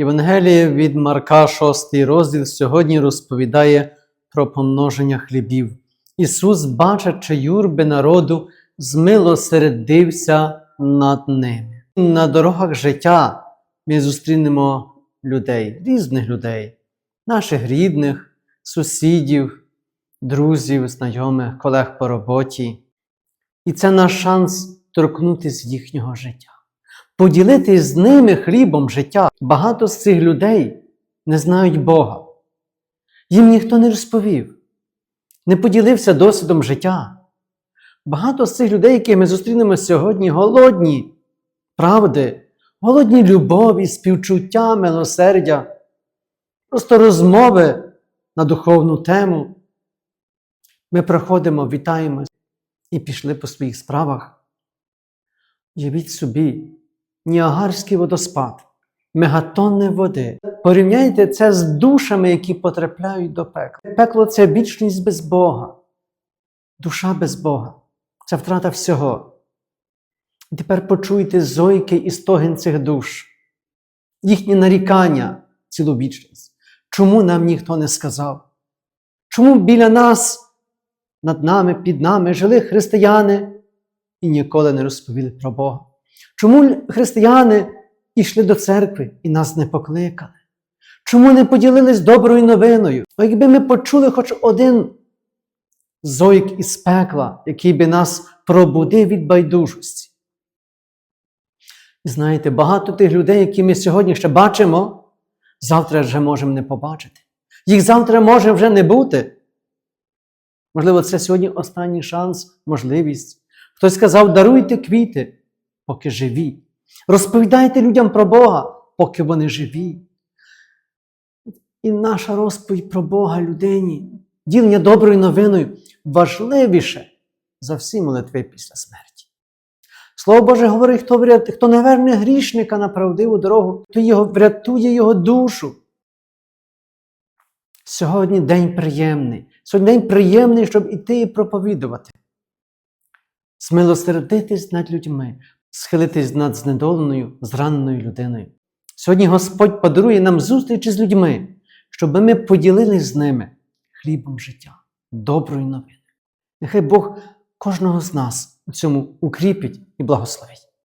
Євангеліє від Марка, 6 розділ, сьогодні розповідає про помноження хлібів. Ісус, бачачи юрби народу, змилосердився над ними. На дорогах життя ми зустрінемо людей, різних людей, наших рідних, сусідів, друзів, знайомих, колег по роботі. І це наш шанс торкнутися їхнього життя поділитись з ними хлібом життя. Багато з цих людей не знають Бога. Їм ніхто не розповів, не поділився досвідом життя. Багато з цих людей, яких ми зустрінемо сьогодні, голодні правди, голодні любові, співчуття, милосердя, просто розмови на духовну тему. Ми проходимо, вітаємось і пішли по своїх справах. Уявіть собі, Ніагарський водоспад, мегатонни води. Порівняйте це з душами, які потрапляють до пекла. Пекло це вічність без Бога, душа без Бога. Це втрата всього. Тепер почуйте зойки і стогін цих душ, їхні нарікання цілу вічність. Чому нам ніхто не сказав? Чому біля нас, над нами, під нами жили християни і ніколи не розповіли про Бога? Чому християни йшли до церкви і нас не покликали? Чому не поділились доброю новиною? О, якби ми почули хоч один зойк із пекла, який би нас пробудив від байдужості. І знаєте, багато тих людей, які ми сьогодні ще бачимо, завтра вже можемо не побачити. Їх завтра може вже не бути. Можливо, це сьогодні останній шанс, можливість. Хтось сказав, даруйте квіти поки живі. Розповідайте людям про Бога, поки вони живі. І наша розповідь про Бога людині, ділення доброю новиною важливіше за всі молитви після смерті. Слово Боже говорить, хто, вряд... хто не верне грішника на правдиву дорогу, то його врятує його душу. Сьогодні день приємний. Сьогодні день приємний, щоб іти і проповідувати. Змилосердитись над людьми, схилитись над знедоленою, зраненою людиною. Сьогодні Господь подарує нам зустрічі з людьми, щоб ми поділились з ними хлібом життя, доброю новиною. Нехай Бог кожного з нас у цьому укріпить і благословить.